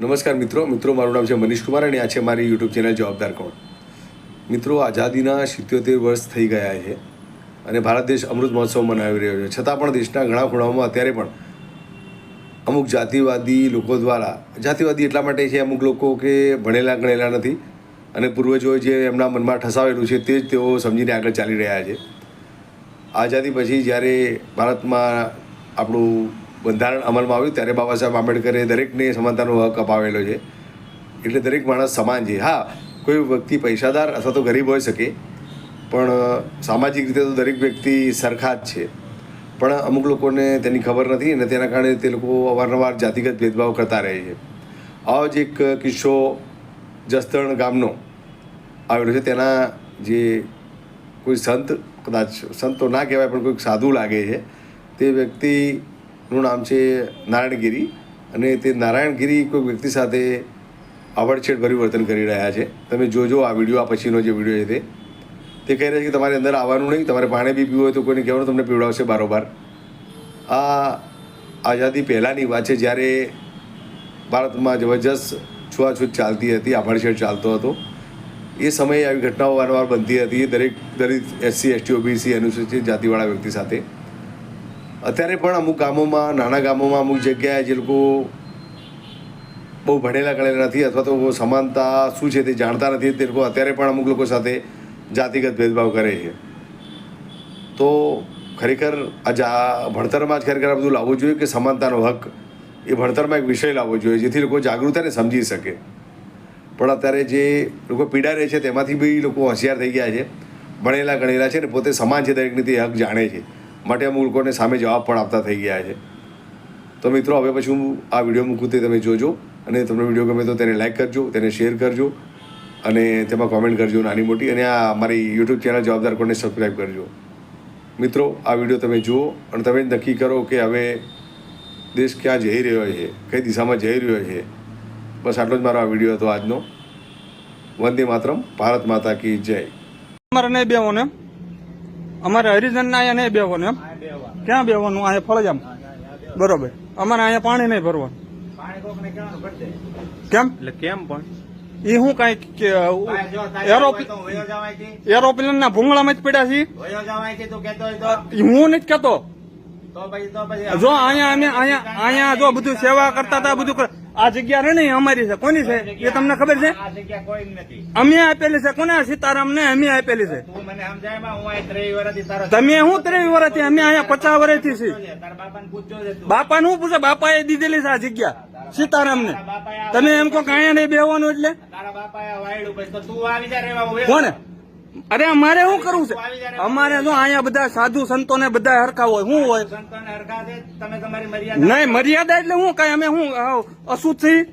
નમસ્કાર મિત્રો. મિત્રો, મારું નામ છે મનીષ કુમાર અને આ છે મારી યુટ્યુબ ચેનલ જવાબદાર કોણ? મિત્રો, આઝાદીના સિત્યોતેર વર્ષ થઈ ગયા છે અને ભારત દેશ અમૃત મહોત્સવ મનાવી રહ્યો છે. છતાં પણ દેશના ઘણા ખૂણાઓમાં અત્યારે પણ અમુક જાતિવાદી લોકો દ્વારા, જાતિવાદી એટલા માટે છે અમુક લોકો કે ભણેલા ગણેલા નથી અને પૂર્વજોએ જે એમના મનમાં ઠસાવેલું છે તે જ તેઓ સમજીને આગળ ચાલી રહ્યા છે. આઝાદી પછી જ્યારે ભારતમાં આપણું બંધારણ અમલમાં આવ્યું ત્યારે બાબા સાહેબ આંબેડકરે દરેકને સમાનતાનો હક અપાવેલો છે. એટલે દરેક માણસ સમાન છે. હા, કોઈ વ્યક્તિ પૈસાદાર અથવા તો ગરીબ હોઈ શકે, પણ સામાજિક રીતે તો દરેક વ્યક્તિ સરખા જ છે. પણ અમુક લોકોને તેની ખબર નથી અને તેના કારણે તે લોકો અવારનવાર જાતિગત ભેદભાવ કરતા રહે છે. આવો જ એક કિસ્સો જસદણ ગામનો આવેલો છે. તેના જે કોઈ સંત, કદાચ સંત તો ના કહેવાય, પણ કોઈક સાધુ લાગે છે. તે વ્યક્તિનું નામ છે નારાયણગીરી અને તે નારાયણગીરી કોઈ વ્યક્તિ સાથે આવડછેડ ભર્યું કરી રહ્યા છે. તમે જોજો આ વીડિયો, આ પછીનો જે વીડિયો છે તે. તે કહી રહ્યા છે કે તમારે અંદર આવવાનું નહીં, તમારે પાણી બી પીવું હોય તો કોઈને કહેવાનું તમને પીવડાવશે બારોબાર. આ આઝાદી પહેલાંની વાત છે, જ્યારે ભારતમાં જબરજસ્ત છૂઆછૂત ચાલતી હતી, આભડછેડ ચાલતો હતો. એ સમયે આવી ઘટનાઓ વારંવાર બનતી હતી. દરેક દલિત, એસસી, એસટી, ઓબીસી અનુસૂચિત જાતિવાળા વ્યક્તિ સાથે. અત્યારે પણ અમુક ગામોમાં, નાના ગામોમાં અમુક જગ્યાએ જે લોકો બહુ ભણેલા ગણેલા નથી અથવા તો સમાનતા શું છે તે જાણતા નથી, તે લોકો અત્યારે પણ અમુક લોકો સાથે જાતિગત ભેદભાવ કરે છે. તો ખરેખર આ જા, ભણતરમાં જ ખરેખર આ બધું લાવવું જોઈએ કે સમાનતાનો હક એ ભણતરમાં એક વિષય લાવવો જોઈએ જેથી લોકો જાગૃતતાને સમજી શકે. પણ અત્યારે જે લોકો પીડા રહે છે તેમાંથી બી લોકો હોશિયાર થઈ ગયા છે, ભણેલા ગણેલા છે ને પોતે સમાન છે દરેકની તે હક જાણે છે. માટે અમુક લોકોને સામે જવાબ પણ આપતા થઈ ગયા છે. તો મિત્રો, હવે પછી હું આ વીડિયો મૂકું તે તમે જોજો અને તમને વીડિયો ગમે તો તેને લાઈક કરજો, તેને શેર કરજો અને તેમાં કોમેન્ટ કરજો નાની મોટી અને આ મારી યુટ્યુબ ચેનલ જવાબદાર કોને સબસ્ક્રાઈબ કરજો. મિત્રો, આ વીડિયો તમે જુઓ અને તમે નક્કી કરો કે હવે દેશ ક્યાં જઈ રહ્યો છે, કઈ દિશામાં જઈ રહ્યો છે. બસ આટલો જ મારો આ વીડિયો હતો આજનો. વંદે માતરમ, ભારત માતા કી જય. મારા નહીં એમ અમારે હરિજન ના અહીંયા નહીં બેવાનું એમ? ક્યાં બેવાનું અહીંયા ફળજામ બરોબર. અમારે અહીંયા પાણી નહીં ભરવાનું. કેમ? એટલે કેમ પણ? એ હું કઈ એરોપ્લેન ના ભૂંગળામાં જ પડ્યા છીએ? હું નથી કેતો જો અહીંયા અમે અહીંયા અહીંયા જો બધું સેવા કરતા હતા બધું આ જગ્યા રે ને અમારી છે. કોની છે? એ તમને ખબર છે? અમે આપેલી છે. કોને? સીતારામ ને અમે આપેલી છે. તું મને સમજાયમાં હું ત્રેવી ત્રેવીસ વર્ષથી તમે અમે અહીંયા પચાસ વર્ષથી છીએ. બાપા નું પૂછે? બાપા એ દીધેલી છે આ જગ્યા. સીતારામ ને તમે એમ કહો કાંઈ નહીં બેવાનું એટલે? કોને? અરે અમારે શું કરવું છે? અમારે જો અહીંયા બધા સાધુ સંતો ને બધા હરખા હોય શું હોય? સંતોને હરખા છે? તમે તમારી મર્યાદા નહીં મર્યાદા એટલે શું કઈ? અમે શું આવ અશુદ્ધ? છીએ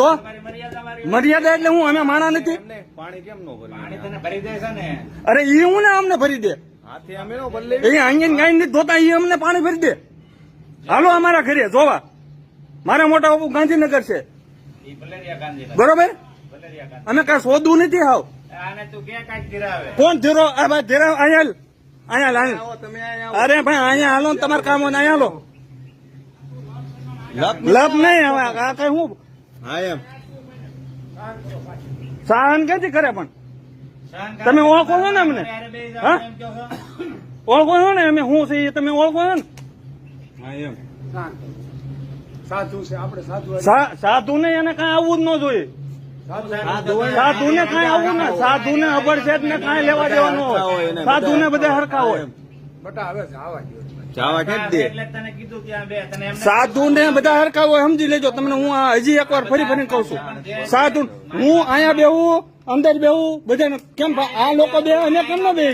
તો? મર્યાદા એટલે હું અમે માણા નથી. પાણી તને ભરી દે? છે ને. અરે ઈ હું ને અમને ભરી દે? હાથી અમે નો બદલે એ અહીંયા ગાય નથી ધોતા ઈ અમને પાણી ભરી દે. હાલો અમારા ઘરે જોવા. મારા મોટા બાપુ ગાંધીનગર છે. બરોબર? અમે કઈ શોધવું નથી હાવ. આને તું કે કાંઈક ધીરાવે? કોણ ધીરો? ધીરો અહીંયા અહીંયા લાલ અરે ભાઈ અહીંયા હાલો ને તમારે કામ અહીંયા હાલો. લપ નહીં. હવે. આ કઈ હું? હા એમ. સહન ક્યાંથી કરે પણ? તમે ઓળખો છો ને અમને? હા? છો? ઓળખો છો ને? અમે હું છે તમે ઓળખો છો ને? હા એમ. સાધુ સાધુ ને એને કઈ આવવું જ ન જોઈએ. સાધુ ને કઈ આવું ને. સાધુ ને અબરશેઠ ને કઈ લેવા દેવાનું હોય. સાધુ ને બધા. હરખા હોય. જાવા કે દે. એટલે તને કીધું ત્યાં બે તને એમ સાધુ ને બધા હરખા હોય સમજી લેજો. તમને હું હજી હજી એકવાર ફરી ફરી કહું છું. સાધુ હું અહીંયા બેહું અંદર બેહું બધાને કેમ આ લોકો બે અને કેમ ન બે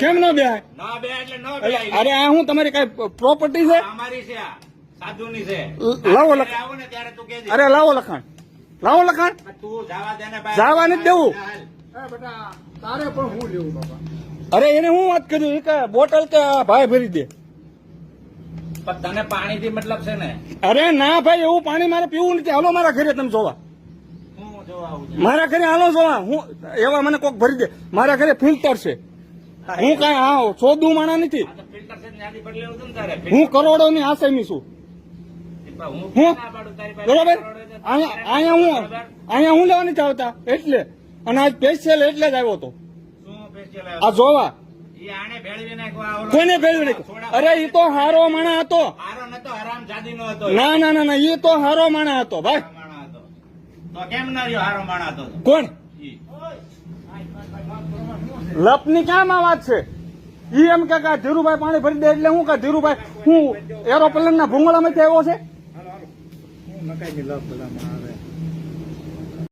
કેમ ન બે ન બે એટલે ન બેહાય. અરે આ હું તમારી કઈ પ્રોપર્ટી છે? અમારી છે આ. સાધુની છે. લાવો લખાણ. અરે લાવો લખાણ. લાવો લખાણ. જવા નથી દેવું. તારે પણ હું લેવું દેવું. અરે એને હું વાત કર્યું કે બોટલ કે ભાઈ ભરી દે? તને પાણી થી મતલબ છે ને? અરે ના ભાઈ એવું પાણી મારે પીવું નથી. હાલો મારા ઘરે તમે જોવા. મારા ઘરે હાલો જોવા. હું એવા મને કોક ભરી દે. મારા ઘરે ફિલ્ટર છે. હું કઈ હા સોદું માણા નથી. આ તો ફિલ્ટર છે ને ત્યાંથી બદલેલું હતું ને તારે? હું કરોડો ની આસામી છું હું હું? ના પાડું તારી પાસે. બરોબર? અહીંયા હું? અહીંયા હું લેવા નથી આવતા. એટલે. અને આજ સ્પેશિયલ એટલે જ આવ્યો હતો. આ જોવા. ઈ ભેળવી નાખ્યો, કોઈને ભેળવી નાખ્યો? અરે એ તો હારો માણા હતો. ના ના ના ના એ તો હારો માણા હતો ભાઈ. હારો માણસ કેમ ના રહ્યો હારો માણસ હતો? કોણ. લપની ક્યાંમાં વાત છે? ઈ એમ કે કે ધીરુભાઈ પાણી ભરી દે એટલે હું કે ધીરુભાઈ હું એરોપ્લેન ના ભૂંગળામાંથી આવ્યો છે? Magkainyo.